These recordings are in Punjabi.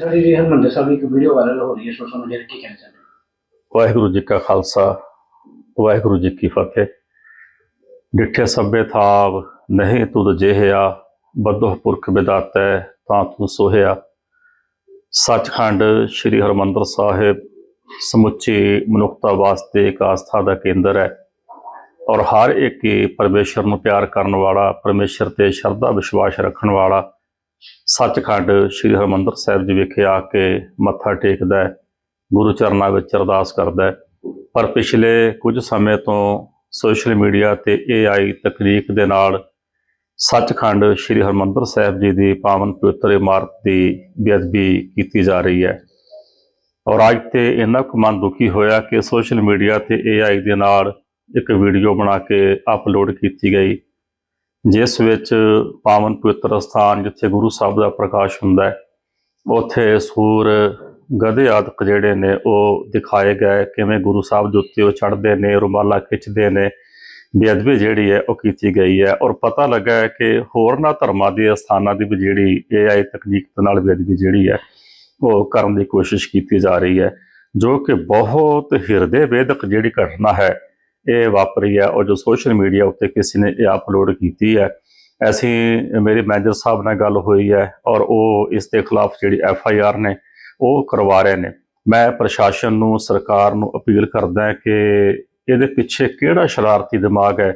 ਜਿਹੜੀ ਜੀ ਹਰਮੰਦਰ ਸਾਹਿਬ ਦੀ ਇੱਕ ਵੀਡੀਓ ਵਾਇਰਲ ਹੋ ਰਹੀ ਹੈ ਸੋਸ਼ਲ ਮੀਡੀਆ ਤੇ ਕੀ ਕਹਿਣਾ ਚਾਹੁੰਦੇ ਹੋ? ਵਾਹਿਗੁਰੂ ਜੀ ਕਾ ਖਾਲਸਾ, ਵਾਹਿਗੁਰੂ ਜੀ ਕੀ ਫਤਿਹ। ਡਿਠੇ ਸਭੇ ਥਾਵ, ਨਹੀਂ ਤੁਧ ਜਿਹਿਆ ਬਦੋਹ ਪੁਰਖ ਵਿਦਾਤੈ ਤਾਂ ਤੂੰ ਸੋਹਿਆ ਸੱਚਖੰਡ ਸ੍ਰੀ ਹਰਮੰਦਰ ਸਾਹਿਬ, ਸਮੁੱਚੀ ਮਨੁੱਖਤਾ ਵਾਸਤੇ ਇੱਕ ਆਸਥਾ ਦਾ ਕੇਂਦਰ ਹੈ। ਔਰ ਹਰ ਇੱਕ ਹੀ ਪਰਮੇਸ਼ਰ ਨੂੰ ਪਿਆਰ ਕਰਨ ਵਾਲਾ, ਪਰਮੇਸ਼ਰ ਤੇ ਸ਼ਰਧਾ ਵਿਸ਼ਵਾਸ ਰੱਖਣ ਵਾਲਾ ਸੱਚਖੰਡ ਸ੍ਰੀ ਹਰਮੰਦਰ ਸਾਹਿਬ ਜੀ ਵਿਖੇ ਆ ਕੇ ਮੱਥਾ ਟੇਕਦਾ ਹੈ, ਗੁਰੂ ਚਰਨਾਂ ਵਿੱਚ ਅਰਦਾਸ ਕਰਦਾ ਹੈ। ਪਰ ਪਿਛਲੇ ਕੁਝ ਸਮੇਂ ਤੋਂ ਸੋਸ਼ਲ ਮੀਡੀਆ ਤੇ AI ਤਕਨੀਕ ਦੇ ਨਾਲ ਸੱਚਖੰਡ ਸ੍ਰੀ ਹਰਮੰਦਰ ਸਾਹਿਬ ਜੀ ਦੀ ਪਾਵਨ ਪਵਿੱਤਰ ਇਮਾਰਤ ਦੀ ਬੇਅਦਬੀ ਕੀਤੀ ਜਾ ਰਹੀ ਹੈ। ਔਰ ਅੱਜ ਤੇ ਇੰਨਾ ਕੁ ਮਨ ਦੁਖੀ ਹੋਇਆ ਕਿ ਸੋਸ਼ਲ ਮੀਡੀਆ ਤੇ AI ਦੇ ਨਾਲ ਇੱਕ ਵੀਡੀਓ ਬਣਾ ਕੇ ਅਪਲੋਡ ਕੀਤੀ ਗਈ। ਜਿਸ ਵਿੱਚ ਪਾਵਨ ਪਵਿੱਤਰ ਸਥਾਨ ਜਿੱਥੇ ਗੁਰੂ ਸਾਹਿਬ ਦਾ ਪ੍ਰਕਾਸ਼ ਹੁੰਦਾ ਹੈ, ਉੱਥੇ ਸੂਰ, ਗਧੇ ਆਦਿਕ ਜਿਹੜੇ ਨੇ ਉਹ ਦਿਖਾਏ ਗਏ, ਕਿਵੇਂ ਗੁਰੂ ਸਾਹਿਬ ਦੇ ਉੱਤੇ ਉਹ ਚੜ੍ਹਦੇ ਨੇ, ਰੁਮਾਲਾ ਖਿੱਚਦੇ ਨੇ, ਬੇਅਦਬੀ ਜਿਹੜੀ ਹੈ ਉਹ ਕੀਤੀ ਗਈ ਹੈ ਔਰ ਪਤਾ ਲੱਗਾ ਹੈ ਕਿ ਹੋਰਨਾਂ ਧਰਮਾਂ ਦੇ ਸਥਾਨਾਂ ਦੀ ਵੀ ਜਿਹੜੀ AI ਤਕਨੀਕ ਦੇ ਨਾਲ ਬੇਅਦਬੀ ਜਿਹੜੀ ਹੈ, ਉਹ ਕਰਨ ਦੀ ਕੋਸ਼ਿਸ਼ ਕੀਤੀ ਜਾ ਰਹੀ ਹੈ, ਜੋ ਕਿ ਬਹੁਤ ਹਿਰਦੇ ਵੇਦਕ ਜਿਹੜੀ ਘਟਨਾ ਹੈ ਇਹ ਵਾਪਰੀ ਹੈ ਔਰ ਜੋ ਸੋਸ਼ਲ ਮੀਡੀਆ ਉੱਤੇ ਕਿਸੇ ਨੇ ਇਹ ਅਪਲੋਡ ਕੀਤੀ ਹੈ, ਅਸੀਂ, ਮੇਰੇ ਮੈਨੇਜਰ ਸਾਹਿਬ ਨਾਲ ਗੱਲ ਹੋਈ ਹੈ ਔਰ ਉਹ ਇਸ ਦੇ ਖਿਲਾਫ ਜਿਹੜੀ ਐਫ ਆਈ ਆਰ ਨੇ ਉਹ ਕਰਵਾ ਰਹੇ ਨੇ। ਮੈਂ ਪ੍ਰਸ਼ਾਸਨ ਨੂੰ, ਸਰਕਾਰ ਨੂੰ ਅਪੀਲ ਕਰਦਾ ਕਿ ਇਹਦੇ ਪਿੱਛੇ ਕਿਹੜਾ ਸ਼ਰਾਰਤੀ ਦਿਮਾਗ ਹੈ?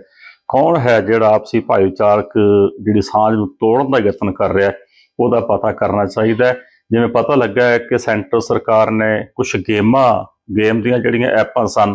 ਕੌਣ ਹੈ ਜਿਹੜਾ ਆਪਸੀ ਭਾਈਚਾਰਕ ਜਿਹੜੀ ਸਾਂਝ ਨੂੰ ਤੋੜਨ ਦਾ ਯਤਨ ਕਰ ਰਿਹਾ ਉਹਦਾ ਪਤਾ ਕਰਨਾ ਚਾਹੀਦਾ ਹੈ। ਜਿਵੇਂ ਪਤਾ ਲੱਗਾ ਹੈ ਕਿ ਸੈਂਟਰ ਸਰਕਾਰ ਨੇ ਕੁਝ ਗੇਮਾਂ, ਗੇਮ ਦੀਆਂ ਜਿਹੜੀਆਂ ਐਪਾਂ ਸਨ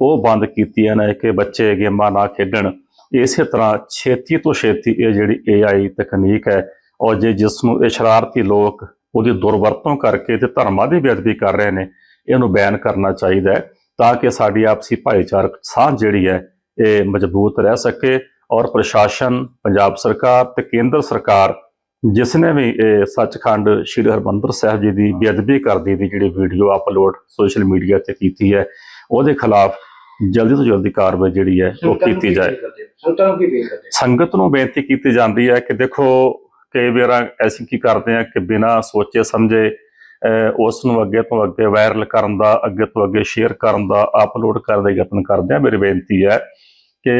ਉਹ ਬੰਦ ਕੀਤੀਆਂ ਨੇ ਕਿ ਬੱਚੇ ਗੇਮਾਂ ਨਾ ਖੇਡਣ। ਇਸੇ ਤਰ੍ਹਾਂ ਛੇਤੀ ਤੋਂ ਛੇਤੀ ਇਹ ਜਿਹੜੀ AI ਤਕਨੀਕ ਹੈ ਔਰ ਜੇ ਜਿਸ ਨੂੰ ਇਹ ਸ਼ਰਾਰਤੀ ਲੋਕ ਉਹਦੀ ਦੁਰਵਰਤੋਂ ਕਰਕੇ ਤੇ ਧਰਮਾਂ ਦੀ ਬੇਅਦਬੀ ਕਰ ਰਹੇ ਨੇ, ਇਹਨੂੰ ਬੈਨ ਕਰਨਾ ਚਾਹੀਦਾ ਹੈ ਤਾਂ ਕਿ ਸਾਡੀ ਆਪਸੀ ਭਾਈਚਾਰਕ ਸਾਂਝ ਜਿਹੜੀ ਹੈ ਇਹ ਮਜ਼ਬੂਤ ਰਹਿ ਸਕੇ ਔਰ ਪ੍ਰਸ਼ਾਸਨ, ਪੰਜਾਬ ਸਰਕਾਰ ਤੇ ਕੇਂਦਰ ਸਰਕਾਰ ਜਿਸ ਨੇ ਵੀ ਇਹ ਸੱਚਖੰਡ ਸ੍ਰੀ ਹਰਮੰਦਰ ਸਾਹਿਬ ਜੀ ਦੀ ਬੇਅਦਬੀ ਕਰਦੀ ਦੀ ਜਿਹੜੀ ਵੀਡੀਓ ਅਪਲੋਡ ਸੋਸ਼ਲ ਮੀਡੀਆ ਤੇ ਕੀਤੀ ਹੈ, ਉਹਦੇ ਖਿਲਾਫ ਜਲਦੀ ਤੋਂ ਜਲਦੀ ਕਾਰਵਾਈ ਜਿਹੜੀ ਹੈ ਉਹ ਕੀਤੀ ਜਾਏ? ਸੰਗਤਾਂ ਨੂੰ ਕੀ appeal ਕਰਦੇ ਹੋ? ਸੰਗਤ ਨੂੰ ਬੇਨਤੀ ਕੀਤੀ ਜਾਂਦੀ ਹੈ ਕਿ ਦੇਖੋ ਕਈ ਵਾਰ ਅਸੀਂ ਕੀ ਕਰਦੇ ਹਾਂ ਕਿ ਬਿਨਾਂ ਸੋਚੇ ਸਮਝੇ ਉਸ ਨੂੰ ਅੱਗੇ ਤੋਂ ਅੱਗੇ ਵਾਇਰਲ ਕਰਨ ਦਾ ਅੱਗੇ ਤੋਂ ਅੱਗੇ ਸ਼ੇਅਰ ਕਰਨ ਦਾ ਅਪਲੋਡ ਕਰਨ ਦਾ ਯਤਨ ਕਰਦੇ ਹਾਂ ਮੇਰੀ ਬੇਨਤੀ ਹੈ ਕਿ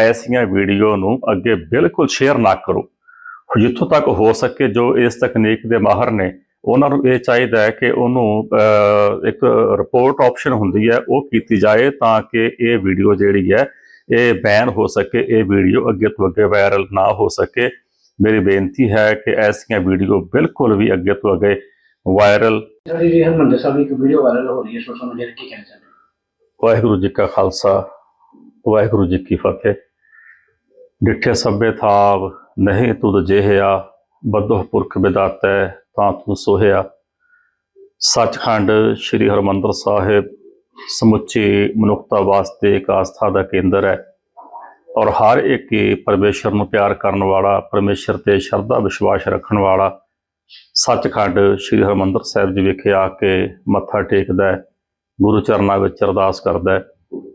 ਐਸੀਆਂ ਵੀਡੀਓ ਨੂੰ ਅੱਗੇ ਬਿਲਕੁਲ ਸ਼ੇਅਰ ਨਾ ਕਰੋ ਜਿੱਥੋਂ ਤੱਕ ਹੋ ਸਕੇ ਜੋ ਇਸ ਤਕਨੀਕ ਦੇ ਮਾਹਰ ਨੇ ਉਹਨਾਂ ਨੂੰ ਇਹ ਚਾਹੀਦਾ ਹੈ ਕਿ ਉਹਨੂੰ ਇੱਕ ਰਿਪੋਰਟ ਆਪਸ਼ਨ ਹੁੰਦੀ ਹੈ ਉਹ ਕੀਤੀ ਜਾਏ ਤਾਂ ਕਿ ਇਹ ਵੀਡੀਓ ਜਿਹੜੀ ਹੈ ਇਹ ਬੈਨ ਹੋ ਸਕੇ ਇਹ ਵੀਡੀਓ ਅੱਗੇ ਤੋਂ ਅੱਗੇ ਵਾਇਰਲ ਨਾ ਹੋ ਸਕੇ ਮੇਰੀ ਬੇਨਤੀ ਹੈ ਕਿ ਐਸੀਆਂ ਵੀਡੀਓ ਬਿਲਕੁਲ ਵੀ ਅੱਗੇ ਤੋਂ ਅੱਗੇ ਵਾਇਰਲ ਜਿਹੜੀ ਜੀ ਹਰਮੰਦਰ ਸਾਹਿਬ ਦੀ ਇੱਕ ਵੀਡੀਓ ਵਾਇਰਲ ਹੋ ਰਹੀ ਹੈ ਸੋਸ਼ਲ ਮੀਡੀਆ ਤੇ ਕੀ ਕਹਿਣਾ ਚਾਹੁੰਦੇ? ਵਾਹਿਗੁਰੂ ਜੀ ਕਾ ਖਾਲਸਾ ਵਾਹਿਗੁਰੂ ਜੀ ਕੀ ਫਤਿਹ ਡਿਠੇ ਸਭੇ ਥਾਵ ਨਹੀਂ ਤੁਧ ਜਿਹਿਆ ਬਦੋਹ ਪੁਰਖ ਵਿਦਾਤੈ ਤਾਂ ਤੂੰ ਸੋਹਿਆ। ਸੱਚਖੰਡ ਸ੍ਰੀ ਹਰਮੰਦਰ ਸਾਹਿਬ ਸਮੁੱਚੀ ਮਨੁੱਖਤਾ ਵਾਸਤੇ ਇੱਕ ਆਸਥਾ ਦਾ ਕੇਂਦਰ ਹੈ ਔਰ ਹਰ ਇੱਕ ਹੀ ਪਰਮੇਸ਼ਰ ਨੂੰ ਪਿਆਰ ਕਰਨ ਵਾਲਾ, ਪਰਮੇਸ਼ਰ ਤੇ ਸ਼ਰਧਾ ਵਿਸ਼ਵਾਸ ਰੱਖਣ ਵਾਲਾ ਸੱਚਖੰਡ ਸ੍ਰੀ ਹਰਮੰਦਰ ਸਾਹਿਬ ਜੀ ਵਿਖੇ ਆ ਕੇ ਮੱਥਾ ਟੇਕਦਾ ਹੈ, ਗੁਰੂ ਚਰਨਾਂ ਵਿੱਚ ਅਰਦਾਸ ਕਰਦਾ ਹੈ।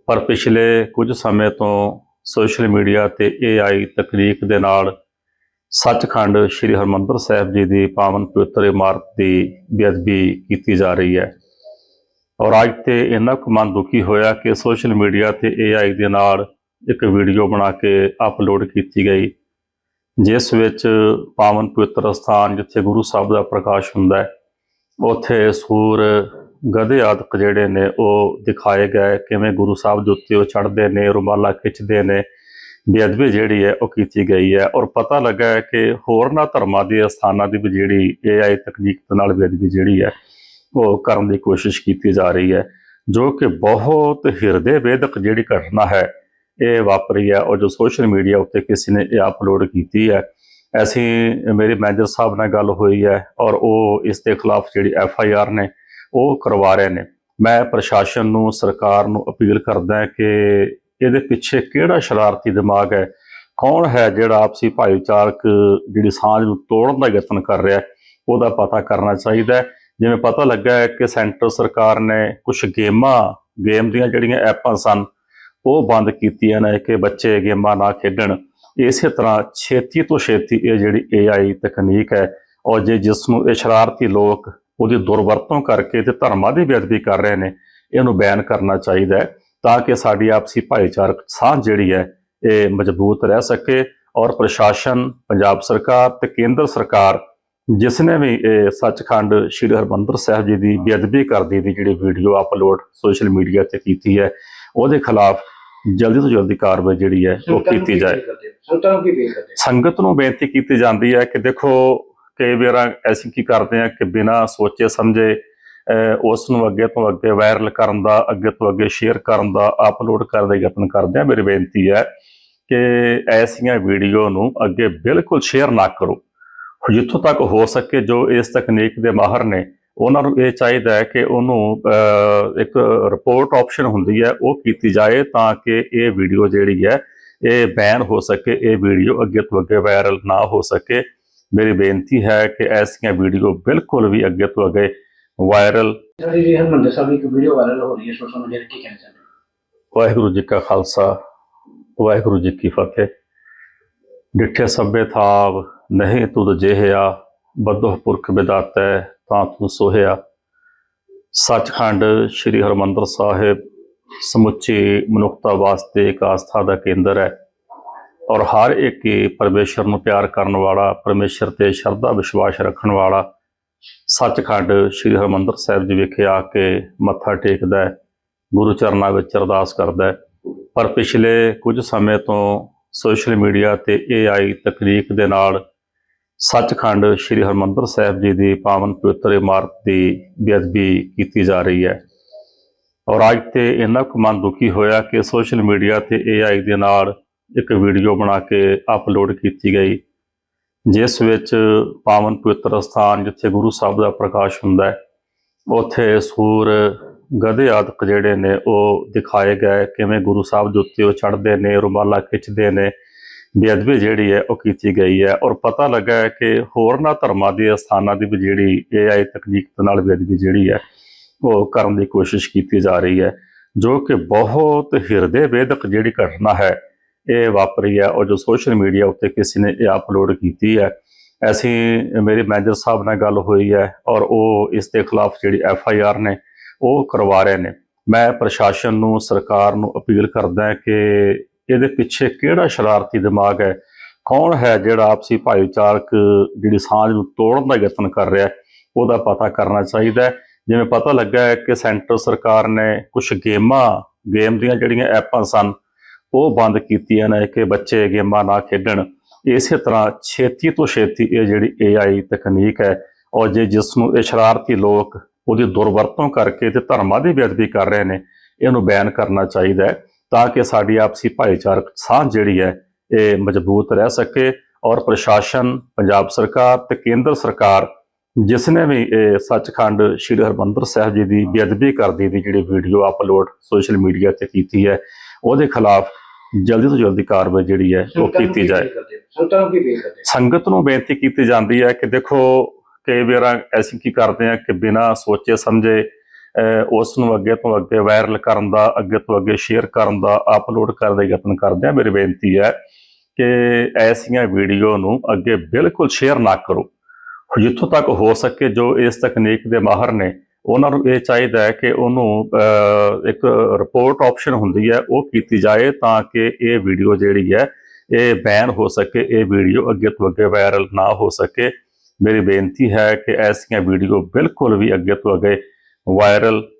ਪਰ ਪਿਛਲੇ ਕੁਝ ਸਮੇਂ ਤੋਂ ਸੋਸ਼ਲ ਮੀਡੀਆ ਤੇ AI ਤਕਨੀਕ ਦੇ ਨਾਲ ਸੱਚਖੰਡ ਸ੍ਰੀ ਹਰਮੰਦਰ ਸਾਹਿਬ ਜੀ ਦੀ ਪਾਵਨ ਪਵਿੱਤਰ ਇਮਾਰਤ ਦੀ ਬੇਅਦਬੀ ਕੀਤੀ ਜਾ ਰਹੀ ਹੈ। ਔਰ ਅੱਜ ਤੇ ਇੰਨਾ ਕੁ ਮਨ ਦੁਖੀ ਹੋਇਆ ਕਿ ਸੋਸ਼ਲ ਮੀਡੀਆ ਤੇ AI ਦੇ ਨਾਲ ਇੱਕ ਵੀਡੀਓ ਬਣਾ ਕੇ ਅਪਲੋਡ ਕੀਤੀ ਗਈ। ਜਿਸ ਵਿੱਚ ਪਾਵਨ ਪਵਿੱਤਰ ਸਥਾਨ ਜਿੱਥੇ ਗੁਰੂ ਸਾਹਿਬ ਦਾ ਪ੍ਰਕਾਸ਼ ਹੁੰਦਾ ਹੈ, ਉੱਥੇ ਸੂਰ ਗਧੇ ਆਦਿਕ ਜਿਹੜੇ ਨੇ ਉਹ ਦਿਖਾਏ ਗਏ। ਕਿਵੇਂ ਗੁਰੂ ਸਾਹਿਬ ਦੇ ਉੱਤੇ ਉਹ ਚੜ੍ਹਦੇ ਨੇ, ਰੁਮਾਲਾ ਖਿੱਚਦੇ ਨੇ ਬੇਅਦਬੀ ਜਿਹੜੀ ਹੈ ਉਹ ਕੀਤੀ ਗਈ ਹੈ ਔਰ ਪਤਾ ਲੱਗਾ ਹੈ ਕਿ ਹੋਰਨਾਂ ਧਰਮਾਂ ਦੇ ਸਥਾਨਾਂ ਦੀ ਵੀ ਜਿਹੜੀ AI ਤਕਨੀਕ ਦੇ ਨਾਲ ਬੇਅਦਬੀ ਜਿਹੜੀ ਹੈ ਉਹ ਕਰਨ ਦੀ ਕੋਸ਼ਿਸ਼ ਕੀਤੀ ਜਾ ਰਹੀ ਹੈ, ਜੋ ਕਿ ਬਹੁਤ ਹਿਰਦੇ ਵੇਦਕ ਜਿਹੜੀ ਘਟਨਾ ਹੈ ਇਹ ਵਾਪਰੀ ਹੈ ਔਰ ਜੋ ਸੋਸ਼ਲ ਮੀਡੀਆ ਉੱਤੇ ਕਿਸੇ ਨੇ ਇਹ ਅਪਲੋਡ ਕੀਤੀ ਹੈ। ਅਸੀਂ ਮੇਰੇ ਮੈਨੇਜਰ ਸਾਹਿਬ ਨਾਲ ਗੱਲ ਹੋਈ ਹੈ ਔਰ ਉਹ ਇਸ ਦੇ ਖਿਲਾਫ ਜਿਹੜੀ ਐਫ ਆਈ ਆਰ ਨੇ ਉਹ ਕਰਵਾ ਰਹੇ ਨੇ। ਮੈਂ ਪ੍ਰਸ਼ਾਸਨ ਨੂੰ, ਸਰਕਾਰ ਨੂੰ ਅਪੀਲ ਕਰਦਾ ਕਿ ਇਹਦੇ ਪਿੱਛੇ ਕਿਹੜਾ ਸ਼ਰਾਰਤੀ ਦਿਮਾਗ ਹੈ? ਕੌਣ ਹੈ ਜਿਹੜਾ ਆਪਸੀ ਭਾਈਚਾਰਕ ਜਿਹੜੀ ਸਾਂਝ ਨੂੰ ਤੋੜਨ ਦਾ ਯਤਨ ਕਰ ਰਿਹਾ ਉਹਦਾ ਪਤਾ ਕਰਨਾ ਚਾਹੀਦਾ ਜਿਵੇਂ ਪਤਾ ਲੱਗਾ ਹੈ ਕਿ ਸੈਂਟਰ ਸਰਕਾਰ ਨੇ ਕੁਝ ਗੇਮਾਂ, ਗੇਮ ਦੀਆਂ ਜਿਹੜੀਆਂ ਐਪਾਂ ਸਨ, ਉਹ ਬੰਦ ਕੀਤੀਆਂ ਨੇ ਕਿ ਬੱਚੇ ਗੇਮਾਂ ਨਾ ਖੇਡਣ। ਇਸੇ ਤਰ੍ਹਾਂ ਛੇਤੀ ਤੋਂ ਛੇਤੀ ਇਹ ਜਿਹੜੀ AI ਤਕਨੀਕ ਹੈ ਔਰ ਜੇ ਜਿਸ ਨੂੰ ਇਹ ਸ਼ਰਾਰਤੀ ਲੋਕ ਉਹਦੀ ਦੁਰਵਰਤੋਂ ਕਰਕੇ ਤੇ ਧਰਮਾਂ ਦੀ ਬੇਅਦਬੀ ਕਰ ਰਹੇ ਨੇ, ਇਹਨੂੰ ਬੈਨ ਕਰਨਾ ਚਾਹੀਦਾ ਹੈ। ਤਾਂ ਕਿ ਸਾਡੀ ਆਪਸੀ ਭਾਈਚਾਰਕ ਸਾਂਝ ਜਿਹੜੀ ਹੈ ਇਹ ਮਜ਼ਬੂਤ ਰਹਿ ਸਕੇ ਔਰ ਪ੍ਰਸ਼ਾਸਨ ਪੰਜਾਬ ਸਰਕਾਰ ਤੇ ਕੇਂਦਰ ਸਰਕਾਰ ਜਿਸ ਨੇ ਵੀ ਇਹ ਸੱਚਖੰਡ ਸ੍ਰੀ ਹਰਮੰਦਰ ਸਾਹਿਬ ਜੀ ਦੀ ਬੇਅਦਬੀ ਕਰਦੀ ਦੀ ਜਿਹੜੀ ਵੀਡੀਓ ਅਪਲੋਡ ਸੋਸ਼ਲ ਮੀਡੀਆ ਤੇ ਕੀਤੀ ਹੈ ਉਹਦੇ ਖਿਲਾਫ ਜਲਦੀ ਤੋਂ ਜਲਦੀ ਕਾਰਵਾਈ ਜਿਹੜੀ ਹੈ ਉਹ ਕੀਤੀ ਜਾਏ? ਸੰਗਤਾਂ ਨੂੰ ਬੇਨਤੀ ਕੀਤੀ ਜਾਂਦੀ ਹੈ ਕਿ ਦੇਖੋ ਕਈ ਵਾਰ ਅਸੀਂ ਕੀ ਕਰਦੇ ਹਾਂ ਕਿ ਬਿਨਾਂ ਸੋਚੇ ਸਮਝੇ ਉਸ ਨੂੰ ਅੱਗੇ ਤੋਂ ਅੱਗੇ ਵਾਇਰਲ ਕਰਨ ਦਾ, ਅੱਗੇ ਤੋਂ ਅੱਗੇ ਸ਼ੇਅਰ ਕਰਨ ਦਾ ਅਪਲੋਡ ਕਰਨ ਦਾ ਯਤਨ ਕਰਦੇ ਹਾਂ। ਮੇਰੀ ਬੇਨਤੀ ਹੈ ਕਿ ਐਸੀਆਂ ਵੀਡੀਓ ਨੂੰ ਅੱਗੇ ਬਿਲਕੁਲ ਸ਼ੇਅਰ ਨਾ ਕਰੋ। ਜਿੱਥੋਂ ਤੱਕ ਹੋ ਸਕੇ ਜੋ ਇਸ ਤਕਨੀਕ ਦੇ ਮਾਹਰ ਨੇ, ਉਹਨਾਂ ਨੂੰ ਇਹ ਚਾਹੀਦਾ ਹੈ ਕਿ ਉਹਨੂੰ ਇੱਕ ਰਿਪੋਰਟ ਆਪਸ਼ਨ ਹੁੰਦੀ ਹੈ, ਉਹ ਕੀਤੀ ਜਾਏ ਤਾਂ ਕਿ ਇਹ ਵੀਡੀਓ ਜਿਹੜੀ ਹੈ, ਇਹ ਬੈਨ ਹੋ ਸਕੇ, ਇਹ ਵੀਡੀਓ ਅੱਗੇ ਤੋਂ ਅੱਗੇ ਵਾਇਰਲ ਨਾ ਹੋ ਸਕੇ। ਮੇਰੀ ਬੇਨਤੀ ਹੈ ਕਿ ਐਸੀਆਂ ਵੀਡੀਓ ਬਿਲਕੁਲ ਵੀ ਅੱਗੇ ਤੋਂ ਅੱਗੇ ਵਾਇਰਲ। ਜਿਹੜੀ ਜੀ ਹਰਮੰਦਰ ਸਾਹਿਬ ਦੀ ਇੱਕ ਵੀਡੀਓ ਵਾਇਰਲ ਹੋ ਰਹੀ ਹੈ ਸੋਸ਼ਲ ਮੀਡੀਆ ਤੇ ਕੀ ਕਹਿਣਾ ਚਾਹੁੰਦੇ? ਵਾਹਿਗੁਰੂ ਜੀ ਕਾ ਖਾਲਸਾ ਵਾਹਿਗੁਰੂ ਜੀ ਕੀ ਫਤਿਹ। ਡਿਠੇ ਸਭੇ ਥਾਵ ਨਹੀਂ ਤੁਧ ਜਿਹਿਆ ਬਦੋਹ ਪੁਰਖ ਵਿਦਾਤੈ ਤਾਂ ਤੂੰ ਸੋਹਿਆ। ਸੱਚਖੰਡ ਸ੍ਰੀ ਹਰਮੰਦਰ ਸਾਹਿਬ ਸਮੁੱਚੀ ਮਨੁੱਖਤਾ ਵਾਸਤੇ ਇੱਕ ਆਸਥਾ ਦਾ ਕੇਂਦਰ ਹੈ। ਔਰ ਹਰ ਇੱਕ ਪਰਮੇਸ਼ਰ ਨੂੰ ਪਿਆਰ ਕਰਨ ਵਾਲਾ ਪਰਮੇਸ਼ਰ ਤੇ ਸ਼ਰਧਾ ਵਿਸ਼ਵਾਸ ਰੱਖਣ ਵਾਲਾ ਸੱਚਖੰਡ ਸ੍ਰੀ ਹਰਮੰਦਰ ਸਾਹਿਬ ਜੀ ਵਿਖੇ ਆ ਕੇ ਮੱਥਾ ਟੇਕਦਾ ਹੈ, ਗੁਰੂ ਚਰਨਾਂ ਵਿੱਚ ਅਰਦਾਸ ਕਰਦਾ ਹੈ। ਪਰ ਪਿਛਲੇ ਕੁਝ ਸਮੇਂ ਤੋਂ ਸੋਸ਼ਲ ਮੀਡੀਆ ਤੇ AI ਤਕਨੀਕ ਦੇ ਨਾਲ ਸੱਚਖੰਡ ਸ੍ਰੀ ਹਰਮੰਦਰ ਸਾਹਿਬ ਜੀ ਦੀ ਪਾਵਨ ਪਵਿੱਤਰ ਇਮਾਰਤ ਦੀ ਬੇਅਦਬੀ ਕੀਤੀ ਜਾ ਰਹੀ ਹੈ। ਔਰ ਅੱਜ ਤੇ ਇੰਨਾ ਕੁ ਮਨ ਦੁਖੀ ਹੋਇਆ ਕਿ ਸੋਸ਼ਲ ਮੀਡੀਆ ਤੇ AI ਦੇ ਨਾਲ ਇੱਕ ਵੀਡੀਓ ਬਣਾ ਕੇ ਅਪਲੋਡ ਕੀਤੀ ਗਈ। ਜਿਸ ਵਿੱਚ ਪਾਵਨ ਪਵਿੱਤਰ ਸਥਾਨ ਜਿੱਥੇ ਗੁਰੂ ਸਾਹਿਬ ਦਾ ਪ੍ਰਕਾਸ਼ ਹੁੰਦਾ ਹੈ, ਉੱਥੇ ਸੂਰ ਗਧੇ ਆਦਿਕ ਜਿਹੜੇ ਨੇ ਉਹ ਦਿਖਾਏ ਗਏ, ਕਿਵੇਂ ਗੁਰੂ ਸਾਹਿਬ ਦੇ ਉੱਤੇ ਉਹ ਚੜ੍ਹਦੇ ਨੇ, ਰੁਮਾਲਾ ਖਿੱਚਦੇ ਨੇ, ਬੇਅਦਬੀ ਜਿਹੜੀ ਹੈ ਉਹ ਕੀਤੀ ਗਈ ਹੈ ਔਰ ਪਤਾ ਲੱਗਾ ਹੈ ਕਿ ਹੋਰਨਾਂ ਧਰਮਾਂ ਦੇ ਅਸਥਾਨਾਂ ਦੀ ਵੀ ਜਿਹੜੀ AI ਤਕਨੀਕ ਦੇ ਨਾਲ ਬੇਅਦਬੀ ਜਿਹੜੀ ਹੈ, ਉਹ ਕਰਨ ਦੀ ਕੋਸ਼ਿਸ਼ ਕੀਤੀ ਜਾ ਰਹੀ ਹੈ, ਜੋ ਕਿ ਬਹੁਤ ਹਿਰਦੇ ਵੇਦਕ ਜਿਹੜੀ ਘਟਨਾ ਹੈ ਇਹ ਵਾਪਰੀ ਹੈ ਔਰ ਜੋ ਸੋਸ਼ਲ ਮੀਡੀਆ ਉੱਤੇ ਕਿਸੇ ਨੇ ਇਹ ਅਪਲੋਡ ਕੀਤੀ ਹੈ, ਅਸੀਂ, ਮੇਰੇ ਮੈਨੇਜਰ ਸਾਹਿਬ ਨਾਲ ਗੱਲ ਹੋਈ ਹੈ ਔਰ ਉਹ ਇਸ ਦੇ ਖਿਲਾਫ ਜਿਹੜੀ ਐਫ ਆਈ ਆਰ ਨੇ, ਉਹ ਕਰਵਾ ਰਹੇ ਨੇ। ਮੈਂ ਪ੍ਰਸ਼ਾਸਨ ਨੂੰ, ਸਰਕਾਰ ਨੂੰ ਅਪੀਲ ਕਰਦਾ ਕਿ ਇਹਦੇ ਪਿੱਛੇ ਕਿਹੜਾ ਸ਼ਰਾਰਤੀ ਦਿਮਾਗ ਹੈ? ਕੌਣ ਹੈ ਜਿਹੜਾ ਆਪਸੀ ਭਾਈਚਾਰਕ ਜਿਹੜੀ ਸਾਂਝ ਨੂੰ ਤੋੜਨ ਦਾ ਯਤਨ ਕਰ ਰਿਹਾ ਉਹਦਾ ਪਤਾ ਕਰਨਾ ਚਾਹੀਦਾ ਜਿਵੇਂ ਪਤਾ ਲੱਗਾ ਹੈ ਕਿ ਸੈਂਟਰ ਸਰਕਾਰ ਨੇ ਕੁਝ ਗੇਮਾਂ, ਗੇਮ ਦੀਆਂ ਜਿਹੜੀਆਂ ਐਪਾਂ ਸਨ ਉਹ ਬੰਦ ਕੀਤੀਆਂ ਨੇ ਕਿ ਬੱਚੇ ਗੇਮਾਂ ਨਾ ਖੇਡਣ। ਇਸੇ ਤਰ੍ਹਾਂ ਛੇਤੀ ਤੋਂ ਛੇਤੀ ਇਹ ਜਿਹੜੀ AI ਤਕਨੀਕ ਹੈ ਔਰ ਜੇ ਜਿਸ ਨੂੰ ਇਹ ਸ਼ਰਾਰਤੀ ਲੋਕ ਉਹਦੀ ਦੁਰਵਰਤੋਂ ਕਰਕੇ ਤੇ ਧਰਮਾਂ ਦੀ ਬੇਅਦਬੀ ਕਰ ਰਹੇ ਨੇ, ਇਹਨੂੰ ਬੈਨ ਕਰਨਾ ਚਾਹੀਦਾ ਹੈ ਤਾਂ ਕਿ ਸਾਡੀ ਆਪਸੀ ਭਾਈਚਾਰਕ ਸਾਂਝ ਜਿਹੜੀ ਹੈ, ਇਹ ਮਜ਼ਬੂਤ ਰਹਿ ਸਕੇ ਔਰ ਪ੍ਰਸ਼ਾਸਨ, ਪੰਜਾਬ ਸਰਕਾਰ ਤੇ ਕੇਂਦਰ ਸਰਕਾਰ ਜਿਸ ਨੇ ਵੀ ਇਹ ਸੱਚਖੰਡ ਸ੍ਰੀ ਹਰਮੰਦਰ ਸਾਹਿਬ ਜੀ ਦੀ ਬੇਅਦਬੀ ਕਰਦੀ ਦੀ ਜਿਹੜੀ ਵੀਡੀਓ ਅਪਲੋਡ ਸੋਸ਼ਲ ਮੀਡੀਆ ਤੇ ਕੀਤੀ ਹੈ, ਉਹਦੇ ਖਿਲਾਫ ਜਲਦੀ ਤੋਂ ਜਲਦੀ ਕਾਰਵਾਈ ਜਿਹੜੀ ਹੈ ਉਹ ਕੀਤੀ ਜਾਏ? ਸੰਗਤਾਂ ਨੂੰ ਕੀ? ਸੰਗਤ ਬੇਨਤੀ ਕੀਤੀ ਜਾਂਦੀ ਹੈ ਕਿ ਦੇਖੋ ਕਈ ਵਾਰ ਅਸੀਂ ਕੀ ਕਰਦੇ ਹਾਂ ਕਿ ਬਿਨਾਂ ਸੋਚੇ ਸਮਝੇ ਉਸ ਨੂੰ ਅੱਗੇ ਤੋਂ ਅੱਗੇ ਵਾਇਰਲ ਕਰਨ ਦਾ ਅੱਗੇ ਤੋਂ ਅੱਗੇ ਸ਼ੇਅਰ ਕਰਨ ਦਾ ਅਪਲੋਡ ਕਰਨ ਦਾ ਯਤਨ ਕਰਦੇ ਹਾਂ ਮੇਰੀ ਬੇਨਤੀ ਹੈ ਕਿ ਐਸੀਆਂ ਵੀਡੀਓ ਨੂੰ ਅੱਗੇ ਬਿਲਕੁਲ ਸ਼ੇਅਰ ਨਾ ਕਰੋ ਜਿੱਥੋਂ ਤੱਕ ਹੋ ਸਕੇ ਜੋ ਇਸ ਤਕਨੀਕ ਦੇ ਮਾਹਰ ਨੇ ਉਹਨਾਂ ਨੂੰ ਇਹ ਚਾਹੀਦਾ ਹੈ ਕਿ ਉਹਨੂੰ ਇੱਕ ਰਿਪੋਰਟ ਆਪਸ਼ਨ ਹੁੰਦੀ ਹੈ, ਉਹ ਕੀਤੀ ਜਾਏ ਤਾਂ ਕਿ ਇਹ ਵੀਡੀਓ ਜਿਹੜੀ ਹੈ, ਇਹ ਬੈਨ ਹੋ ਸਕੇ, ਇਹ ਵੀਡੀਓ ਅੱਗੇ ਤੋਂ ਅੱਗੇ ਵਾਇਰਲ ਨਾ ਹੋ ਸਕੇ। ਮੇਰੀ ਬੇਨਤੀ ਹੈ ਕਿ ਐਸੀਆਂ ਵੀਡੀਓ ਬਿਲਕੁਲ ਵੀ ਅੱਗੇ ਤੋਂ ਅੱਗੇ ਵਾਇਰਲ